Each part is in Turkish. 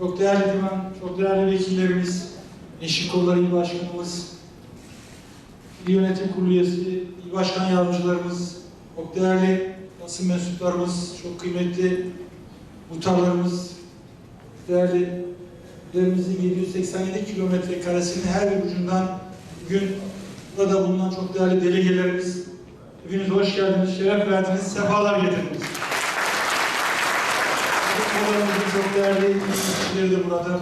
çok değerli divan, çok değerli vekillerimiz, Eşik Kolları İl Başkanımız, İl Yönetim Kurulu üyesi, İl Başkan Yardımcılarımız, çok değerli basın mensuplarımız, çok kıymetli muhtarlarımız, değerli lerimizin 787 kilometre karesinin her bir ucundan bugün burada bulunan çok değerli delegelerimiz, hepiniz hoş geldiniz, şeref verdiniz, sefalar getirdiniz. Okullarımızın çok değerli kişileri de burada.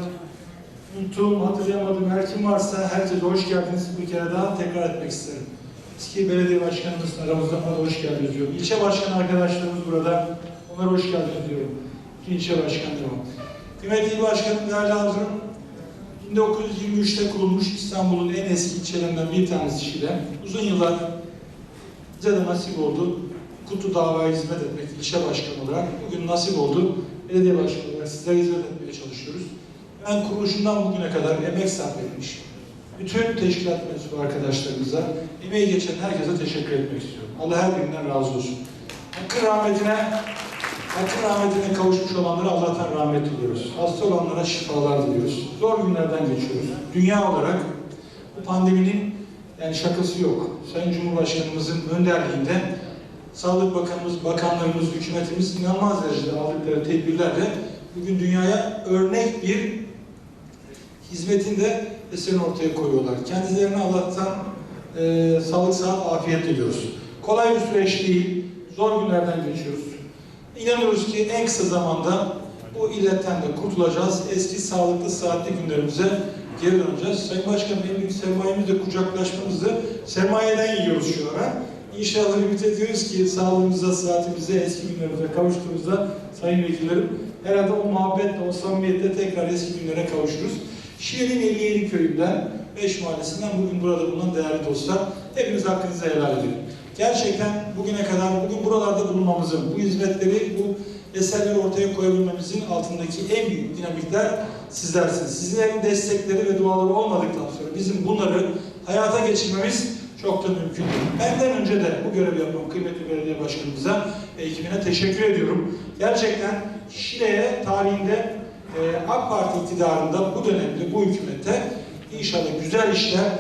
Unuttuğum, hatırlayamadığım her kim varsa herkese hoş geldiniz. Bir kere daha tekrar etmek isterim. Eski belediye başkanımız aramızda ona hoş geldiniz diyorum. İlçe başkan arkadaşlarımız burada. Onlara hoş geldiniz diyorum. İlçe başkanlarım. Kıymetli başkanım, değerli hazırım. 1923'te kurulmuş İstanbul'un en eski ilçelerinden bir tanesi Şile. Uzun yıllar bize de nasip oldu. Kutu davaya hizmet etmek ilçe başkanı olarak bugün nasip oldu. Belediye başkanı olarak sizlere hizmet etmeye çalışıyoruz. Ben kuruluşundan bugüne kadar emek sarf etmiş. Bütün teşkilat mensubu arkadaşlarımıza, emeği geçen herkese teşekkür etmek istiyorum. Allah her birinden razı olsun. Hakkın rahmetine, hakkın rahmetine kavuşmuş olanlara Allah'tan rahmet diliyoruz. Hasta olanlara şifalar diliyoruz. Zor günlerden geçiyoruz. Dünya olarak bu pandeminin yani şakası yok. Sayın Cumhurbaşkanımızın önderliğinde Sağlık Bakanımız, bakanlarımız, hükümetimiz inanılmaz derecede aldıkları tedbirlerle bugün dünyaya örnek bir hizmetin de eserini ortaya koyuyorlar. Kendilerine Allah'tan e, sağlık, sıhhat, afiyet diliyoruz. Kolay bir süreç değil, zor günlerden geçiyoruz. İnanıyoruz ki en kısa zamanda bu illetten de kurtulacağız. Eski sağlıklı, sıhhatli günlerimize geri döneceğiz. Sayın Başkanım en büyük sermayemiz de kucaklaşmamızdı. Sermayeden yiyoruz şu ara. İnşallah ümit ediyoruz ki sağlığımıza, sıhhatimize, eski günlerimize kavuştuğumuzda Sayın Vekillerim herhalde o muhabbetle, o samimiyetle tekrar eski günlere kavuşuruz. Şiir'in 57 köyünden, 5 mahallesinden bugün burada bulunan değerli dostlar, hepiniz hakkınızı helal edin. Gerçekten bugüne kadar, bugün buralarda bulunmamızın, bu hizmetleri, bu eserleri ortaya koyabilmemizin altındaki en büyük dinamikler sizlersiniz. Sizlerin destekleri ve duaları olmadıktan sonra bizim bunları hayata geçirmemiz çok da mümkün değil. Benden önce de bu görevi yapan kıymetli belediye başkanımıza ve ekibine teşekkür ediyorum. Gerçekten Şile'ye tarihinde e, AK Parti iktidarında bu dönemde, bu hükümette inşallah güzel işler,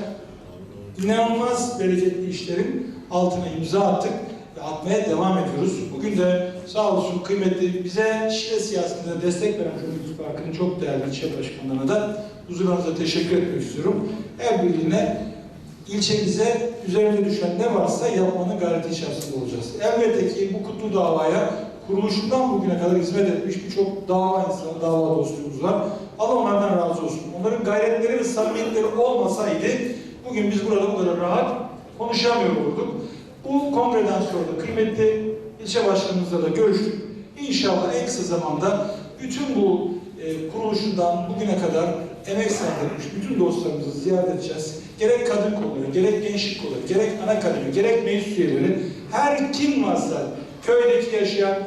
inanılmaz bereketli işlerin altına imza attık ve atmaya devam ediyoruz. Bugün de sağ olsun kıymetli bize Şile siyasetinde destek veren Cumhur İttifakı'nın çok değerli ilçe başkanlarına da huzurlarınıza teşekkür etmek istiyorum. Her birine ilçemize üzerine düşen ne varsa yapmanın gayreti içerisinde olacağız. Elbette ki bu kutlu davaya kuruluşundan bugüne kadar hizmet etmiş birçok dava insanı, dava dostumuz var. Allah onlardan razı olsun. Onların gayretleri ve samimiyetleri olmasaydı bugün biz burada bu kadar rahat konuşamıyor olurduk. Bu kongreden sonra da kıymetli ilçe başkanımızla da görüştük. İnşallah en kısa zamanda bütün bu e, kuruluşundan bugüne kadar emek sarf bütün dostlarımızı ziyaret edeceğiz. Gerek kadın kolları, gerek gençlik kolları, gerek ana akademi, gerek meclis üyeleri, her kim varsa köydeki yaşayan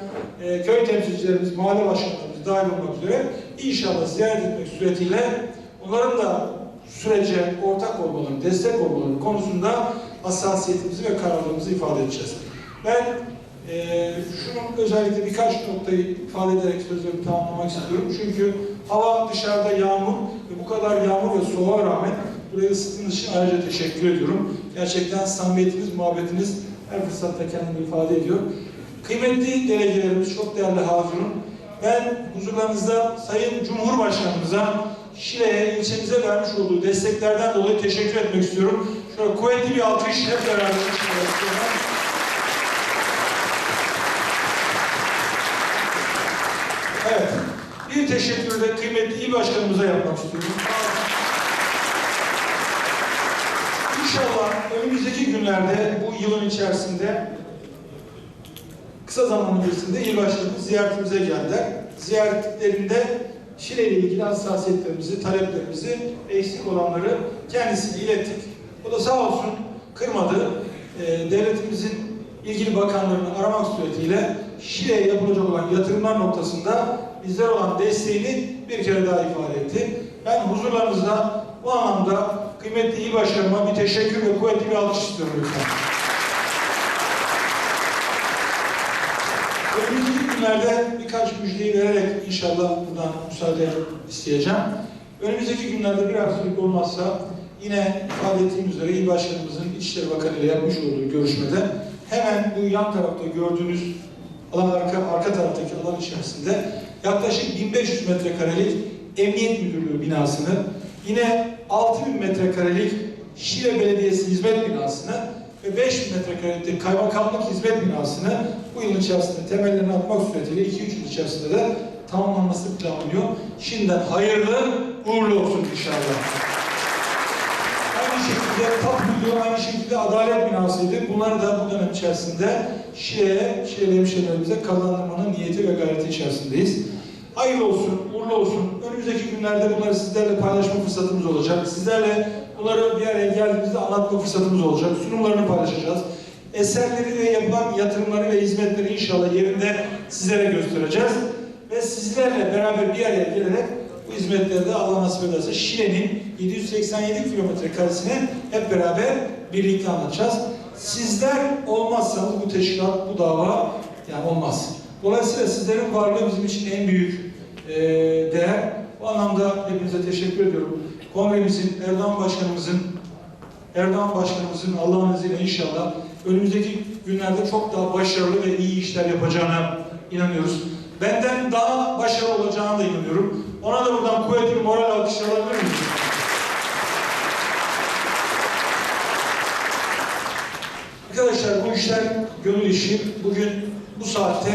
e, köy temsilcilerimiz, mahalle başkanlarımız dahil olmak üzere inşallah ziyaret etmek suretiyle onların da sürece ortak olmaları, destek olmaları konusunda hassasiyetimizi ve kararlılığımızı ifade edeceğiz. Ben e, şunun özellikle birkaç noktayı ifade ederek sözlerimi tamamlamak istiyorum. Çünkü hava dışarıda yağmur ve bu kadar yağmur ve soğuğa rağmen burayı ısıttığınız için ayrıca teşekkür ediyorum. Gerçekten samimiyetiniz, muhabbetiniz her fırsatta kendini ifade ediyor. Kıymetli delegelerimiz, çok değerli hazırım. Ben huzurlarınızda Sayın Cumhurbaşkanımıza Şile'ye, ilçemize vermiş olduğu desteklerden dolayı teşekkür etmek istiyorum. Şöyle kuvvetli bir alkış hep beraber. Evet. Bir teşekkür de kıymetli il başkanımıza yapmak istiyorum. İnşallah önümüzdeki günlerde bu yılın içerisinde kısa zaman öncesinde il başkanımız ziyaretimize geldiler. Ziyaretlerinde Şile ile ilgili hassasiyetlerimizi, taleplerimizi, eksik olanları kendisine ilettik. O da sağ olsun kırmadı. Ee, devletimizin ilgili bakanlarını aramak suretiyle Şile'ye yapılacak olan yatırımlar noktasında bizlere olan desteğini bir kere daha ifade etti. Ben huzurlarınızda bu anlamda kıymetli il başkanıma bir teşekkür ve kuvvetli bir alkış istiyorum lütfen. Önümüzdeki günlerde birkaç müjdeyi vererek inşallah buradan müsaade isteyeceğim. Önümüzdeki günlerde bir aksilik olmazsa yine ifade ettiğim üzere İl Başkanımızın İçişleri Bakanı ile yapmış olduğu görüşmede hemen bu yan tarafta gördüğünüz alan arka, arka taraftaki alan içerisinde yaklaşık 1500 metrekarelik Emniyet Müdürlüğü binasını, yine 6000 metrekarelik Şile Belediyesi Hizmet Binasını ve 5000 metrekarelik Kaymakamlık Hizmet Binasını bu yıl içerisinde temellerini atmak suretiyle 2-3 yıl içerisinde de tamamlanması planlanıyor. Şimdiden hayırlı uğurlu olsun inşallah. Aynı şekilde TAP Müdürü aynı şekilde Adalet Binası'ydı. Bunları da bu dönem içerisinde Şile'ye, Şile'li hemşehrilerimize kazandırmanın niyeti ve gayreti içerisindeyiz. Hayırlı olsun, uğurlu olsun. Önümüzdeki günlerde bunları sizlerle paylaşma fırsatımız olacak. Sizlerle bunları bir araya geldiğimizde anlatma fırsatımız olacak. Sunumlarını paylaşacağız. Eserleri ve yapılan yatırımları ve hizmetleri inşallah yerinde sizlere göstereceğiz. Ve sizlerle beraber bir araya gelerek bu hizmetleri de Allah nasip ederse Şile'nin 787 kilometre karesini hep beraber birlikte anlatacağız. Sizler olmazsanız bu teşkilat, bu dava yani olmaz. Dolayısıyla sizlerin varlığı bizim için en büyük eee, değer. Bu anlamda hepinize teşekkür ediyorum. Kongremizin, Erdoğan Başkanımızın, Erdoğan Başkanımızın Allah'ın izniyle inşallah önümüzdeki günlerde çok daha başarılı ve iyi işler yapacağına inanıyoruz. Benden daha başarılı olacağına da inanıyorum. Ona da buradan kuvvetli bir moral alkış alabilir miyiz? Arkadaşlar bu işler gönül işi. Bugün bu saatte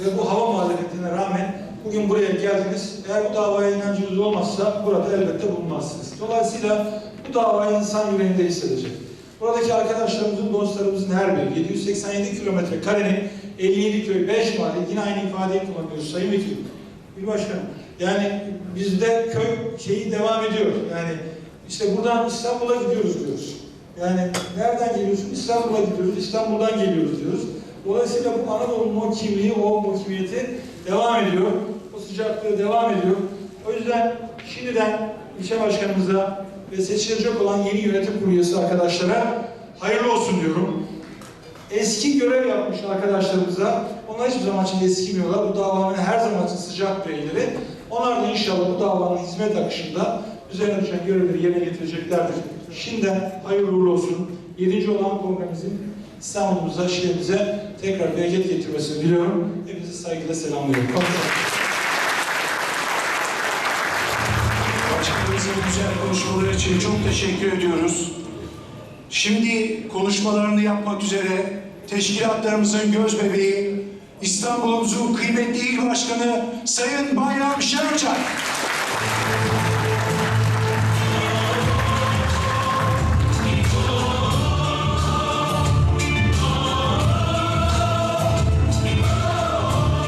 ve bu hava muhalefetine rağmen bugün buraya geldiniz. Eğer bu davaya inancınız olmazsa burada elbette bulunmazsınız. Dolayısıyla bu davayı insan yüreğinde hissedecek. Buradaki arkadaşlarımızın, dostlarımızın her biri 787 kilometre karenin 57 köy, 5 mahalle yine aynı ifadeyi kullanıyoruz Sayın Vekilim. Bir başkanım. Yani bizde köy şeyi devam ediyor. Yani işte buradan İstanbul'a gidiyoruz diyoruz. Yani nereden geliyorsun? İstanbul'a gidiyoruz, İstanbul'dan geliyoruz diyoruz. Dolayısıyla bu Anadolu'nun o kimliği, o muhkimiyeti devam ediyor. O sıcaklığı devam ediyor. O yüzden şimdiden ilçe başkanımıza ve seçilecek olan yeni yönetim kurulu arkadaşlara hayırlı olsun diyorum. Eski görev yapmış arkadaşlarımıza, onlar hiçbir zaman için eskimiyorlar. Bu davanın her zaman için sıcak bireyleri. Onlar da inşallah bu davanın hizmet akışında üzerine düşen görevleri yerine getireceklerdir. Şimdiden hayırlı uğurlu olsun. Yedinci olan kongremizin İstanbul'umuza, şehrimize tekrar bereket getirmesini diliyorum. Hepinizi saygıyla selamlıyorum. Başkanımızın güzel konuşmaları için çok teşekkür ediyoruz. Şimdi konuşmalarını yapmak üzere teşkilatlarımızın göz bebeği İstanbul'umuzun kıymetli il başkanı Sayın Bayram Şençak.